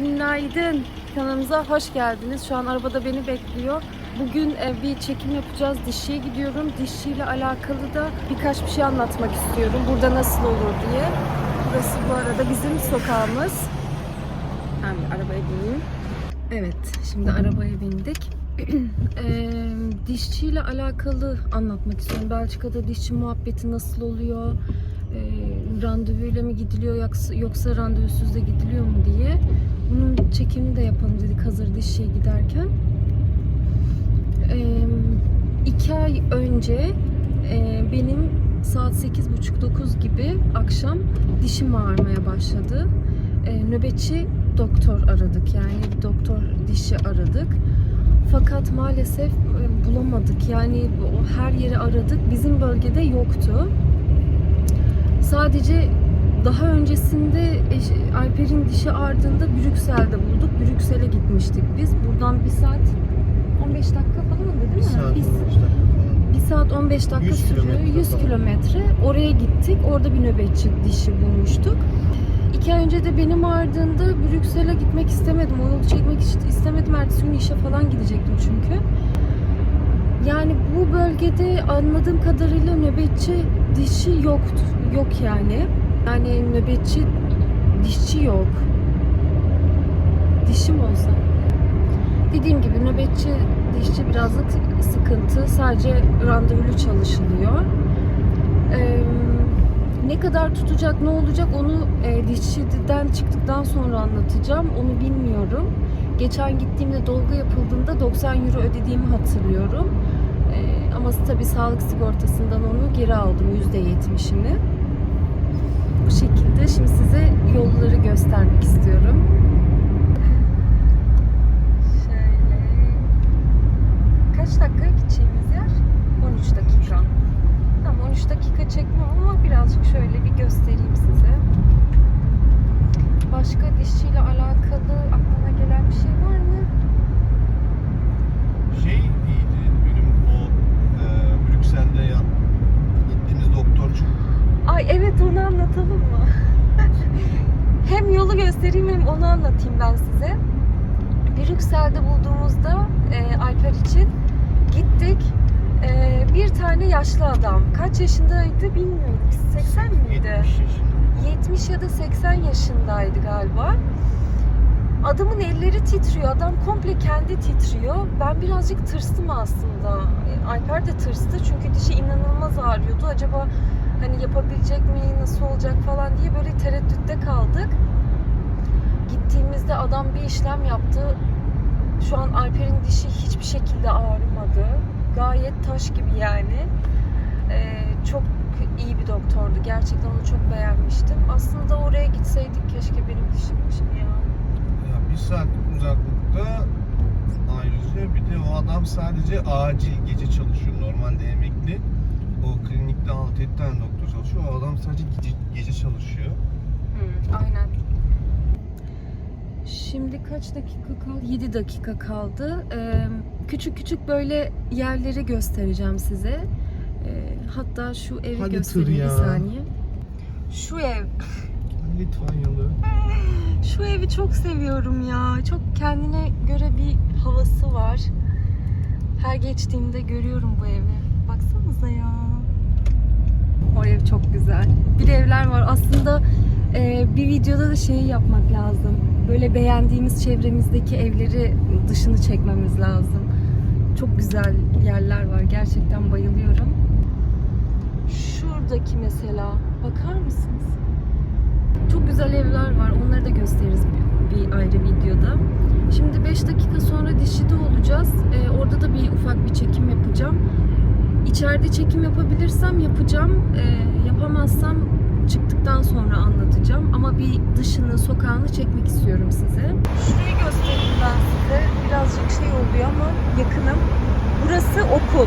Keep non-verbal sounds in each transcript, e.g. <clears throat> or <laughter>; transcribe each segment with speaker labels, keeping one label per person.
Speaker 1: Günaydın. Kanalımıza hoş geldiniz. Şu an arabada beni bekliyor. Bugün e, bir çekim yapacağız. Dişçiye gidiyorum. Dişçiyle alakalı da birkaç bir şey anlatmak istiyorum. Burada nasıl olur diye. Burası bu arada bizim sokağımız. Bir arabaya bineyim. Evet, şimdi arabaya bindik. <clears throat> Eee dişçiyle alakalı anlatmak istiyorum. Belçika'da dişçi muhabbeti nasıl oluyor? Eee randevuyla mı gidiliyor yoksa randevusuz da gidiliyor mu diye. Bunun çekimini de yapalım dedik hazır dişçiye giderken. Eee iki ay önce eee, benim saat 8.30-9 gibi akşam dişim ağrımaya başladı. Eee, nöbetçi doktor aradık yani doktor dişi aradık. Fakat maalesef e, bulamadık. Yani her yeri aradık. Bizim bölgede yoktu. Sadece daha öncesinde Alper'in dişi ardında Brüksel'de bulduk. Brüksel'e gitmiştik biz. Buradan bir saat 15 dakika falan değil mi?
Speaker 2: Bir saat
Speaker 1: Biz-
Speaker 2: 15 dakika falan.
Speaker 1: bir saat 15 dakika
Speaker 2: 100
Speaker 1: sürüyor.
Speaker 2: kilometre
Speaker 1: 100
Speaker 2: falan.
Speaker 1: kilometre. Oraya gittik. Orada bir nöbetçi dişi bulmuştuk. İki ay önce de benim ardında Brüksel'e gitmek istemedim. O yolu çekmek ist- istemedim. Ertesi gün işe falan gidecektim çünkü. Yani bu bölgede anladığım kadarıyla nöbetçi dişi yoktu. Yok yani. Yani nöbetçi dişçi yok. Dişim olsa. Dediğim gibi nöbetçi dişçi birazcık sıkıntı. Sadece randevulu çalışılıyor. Ee, ne kadar tutacak, ne olacak onu e, dişçiden çıktıktan sonra anlatacağım. Onu bilmiyorum. Geçen gittiğimde dolgu yapıldığında 90 euro ödediğimi hatırlıyorum. Ee, ama tabii sağlık sigortasından onu geri aldım %70'ini. Bu şekilde şimdi size yolları göstermek istiyorum. Şöyle. Kaç dakika gideceğimiz yer? 13 dakika. Tamam 13 dakika çekmem ama birazcık şöyle bir göstereyim size. Başka dişçiyle alakalı aklına gelen bir şey var mı?
Speaker 2: Şey iyiydi benim o e, Brüksel'de ya, gittiğimiz doktorcu.
Speaker 1: Ay evet onu anlatalım mı? hem yolu göstereyim hem onu anlatayım ben size. Brüksel'de bulduğumuzda e, Alper için gittik. E, bir tane yaşlı adam. Kaç yaşındaydı bilmiyorum. 80 miydi?
Speaker 2: 70 yaşında.
Speaker 1: 70 ya da 80 yaşındaydı galiba. Adamın elleri titriyor. Adam komple kendi titriyor. Ben birazcık tırstım aslında. E, Alper de tırstı çünkü dişi inanılmaz ağrıyordu. Acaba hani yapabilecek mi, nasıl olacak falan diye böyle tereddütte kaldık. Gittiğimizde adam bir işlem yaptı. Şu an Alper'in dişi hiçbir şekilde ağrımadı. Gayet taş gibi yani. Ee, çok iyi bir doktordu. Gerçekten onu çok beğenmiştim. Aslında oraya gitseydik keşke benim dişim için ya.
Speaker 2: Ya bir saat uzaklıkta ayrıca bir de o adam sadece acil gece çalışıyor. Normalde emekli. O klinikte 6-7 tane doktor çalışıyor. O adam sadece gece, gece çalışıyor.
Speaker 1: Şimdi kaç dakika kaldı? 7 dakika kaldı. Ee, küçük küçük böyle yerleri göstereceğim size. Ee, hatta şu evi
Speaker 2: Hadi
Speaker 1: göstereyim bir saniye. Şu ev.
Speaker 2: Litvanyalı.
Speaker 1: Şu evi çok seviyorum ya. Çok kendine göre bir havası var. Her geçtiğimde görüyorum bu evi. Baksanıza ya. O ev çok güzel. Bir evler var. Aslında e, bir videoda da şey yapmak lazım. Böyle beğendiğimiz çevremizdeki evleri dışını çekmemiz lazım. Çok güzel yerler var. Gerçekten bayılıyorum. Şuradaki mesela. Bakar mısınız? Çok güzel evler var. Onları da gösteririz bir, ayrı videoda. Şimdi 5 dakika sonra dişide olacağız. Ee, orada da bir ufak bir çekim yapacağım. İçeride çekim yapabilirsem yapacağım. Ee, yapamazsam çıktıktan sonra anlatacağım. Ama bir dışını, sokağını çekmek istiyorum size. Şurayı göstereyim ben size. Birazcık şey oluyor ama yakınım. Burası okul.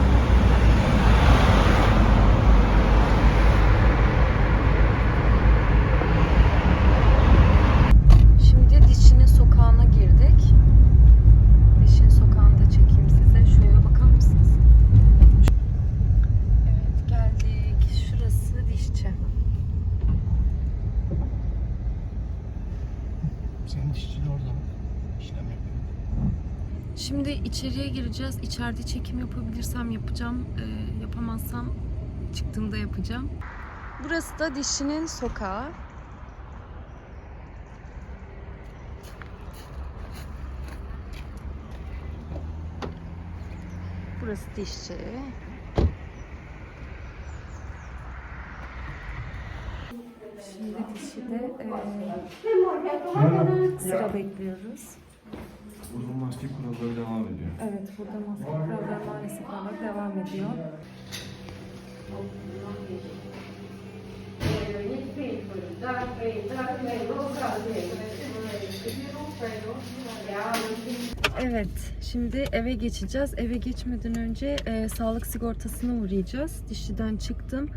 Speaker 1: Şimdi dişinin sokağına girdik. Dişin sokağını da çekeyim size. Şu eve bakar mısınız? Evet geldik. Şurası dişçi.
Speaker 2: Senin dişçin orada mı? işlem yapıyor.
Speaker 1: Şimdi içeriye gireceğiz. İçeride çekim yapabilirsem yapacağım. Ee, yapamazsam çıktığımda yapacağım. Burası da dişinin sokağı. Burası dişçi. Şimdi dişçide eee, sıra bekliyoruz.
Speaker 3: Burada maske kuralları devam ediyor.
Speaker 1: Evet, burada maske kuralları maalesef hala devam ediyor. Evet, şimdi eve geçeceğiz. Eve geçmeden önce e, sağlık sigortasına uğrayacağız. Dişçiden çıktım.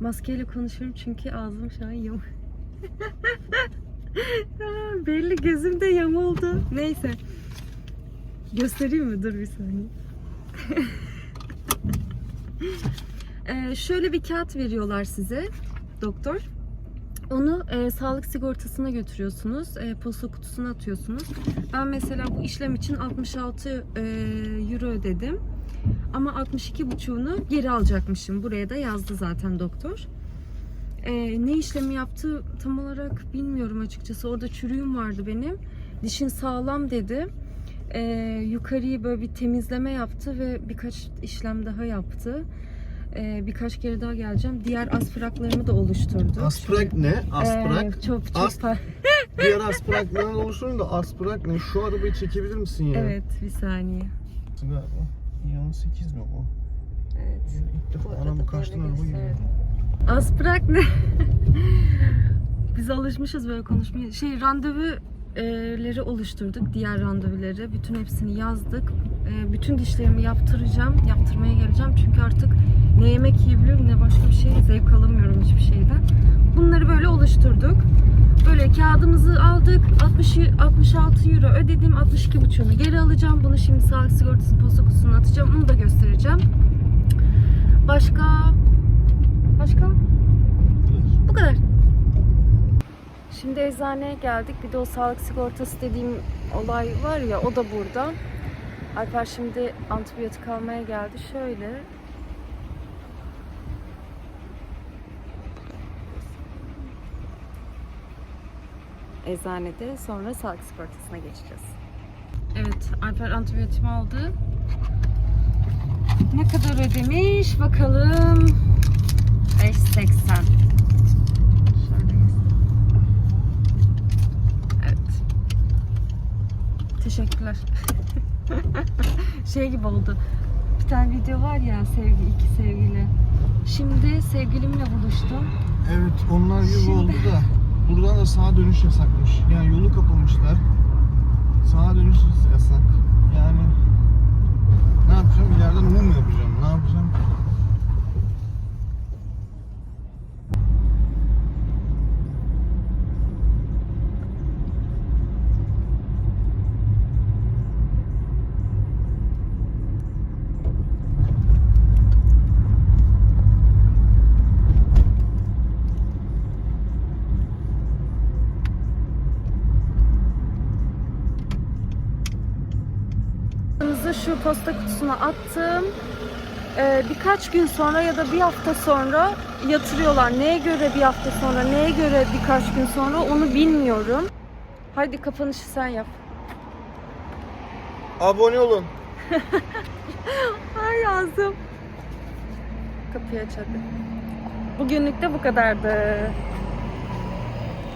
Speaker 1: Maskeyle konuşuyorum çünkü ağzım şu an. Aa, <laughs> Belli gözümde yamuldu. Neyse. Göstereyim mi? Dur bir saniye. <laughs> Ee, şöyle bir kağıt veriyorlar size doktor. Onu e, sağlık sigortasına götürüyorsunuz. E, posta kutusuna atıyorsunuz. Ben mesela bu işlem için 66 e, euro ödedim. Ama 62,5'unu geri alacakmışım. Buraya da yazdı zaten doktor. E, ne işlemi yaptı tam olarak bilmiyorum açıkçası. Orada çürüğüm vardı benim. Dişin sağlam dedi. E, yukarıyı böyle bir temizleme yaptı ve birkaç işlem daha yaptı. E, birkaç kere daha geleceğim. Diğer aspraklarımı da oluşturdu.
Speaker 2: Asprak ne? Asprak.
Speaker 1: Ee, çok çok
Speaker 2: As- <laughs> Diğer aspraklardan oluşturun da asprak ne? Şu arabayı çekebilir misin ya?
Speaker 1: Evet bir saniye.
Speaker 2: Galiba. İyon 8 mi bu?
Speaker 1: Evet.
Speaker 2: İlk defa
Speaker 1: Burada
Speaker 2: anam
Speaker 1: da
Speaker 2: kaçtın araba gibi.
Speaker 1: Asprak ne? <laughs> Biz alışmışız böyle konuşmaya. Şey randevuları oluşturduk. Diğer randevuları. Bütün hepsini yazdık. Bütün dişlerimi yaptıracağım. Yaptırmaya geleceğim. Çünkü artık ne yemek yiyebiliyorum ne başka bir şey. Zevk alamıyorum hiçbir şeyden. Bunları böyle oluşturduk. Böyle kağıdımızı aldık. 60 66 euro ödedim. 62,5'unu geri alacağım. Bunu şimdi sağlık sigortası posta kutusuna atacağım. Onu da göstereceğim. Başka Başka? Bu kadar. Şimdi eczaneye geldik. Bir de o sağlık sigortası dediğim olay var ya o da burada. Alper şimdi antibiyotik almaya geldi. Şöyle. Eczanede sonra sağlık sigortasına geçeceğiz. Evet Alper antibiyotiğimi aldı. Ne kadar ödemiş bakalım. 5.80. Şöyleyiz. Evet. Teşekkürler. <laughs> şey gibi oldu. Bir tane video var ya sevgi iki sevgili. Şimdi sevgilimle buluştum.
Speaker 2: Evet onlar gibi
Speaker 1: Şimdi-
Speaker 2: oldu da buradan da sağa dönüş yasakmış. Yani yolu kapamışlar. Sağa dönüş yasak. Yani ne yapacağım? İleriden mu yapacağım?
Speaker 1: Paramızı şu posta kutusuna attım. Ee, birkaç gün sonra ya da bir hafta sonra yatırıyorlar. Neye göre bir hafta sonra, neye göre birkaç gün sonra onu bilmiyorum. Haydi kapanışı sen yap.
Speaker 2: Abone olun. <laughs>
Speaker 1: Ay yazdım. Kapıyı aç hadi. Bugünlük de bu kadardı.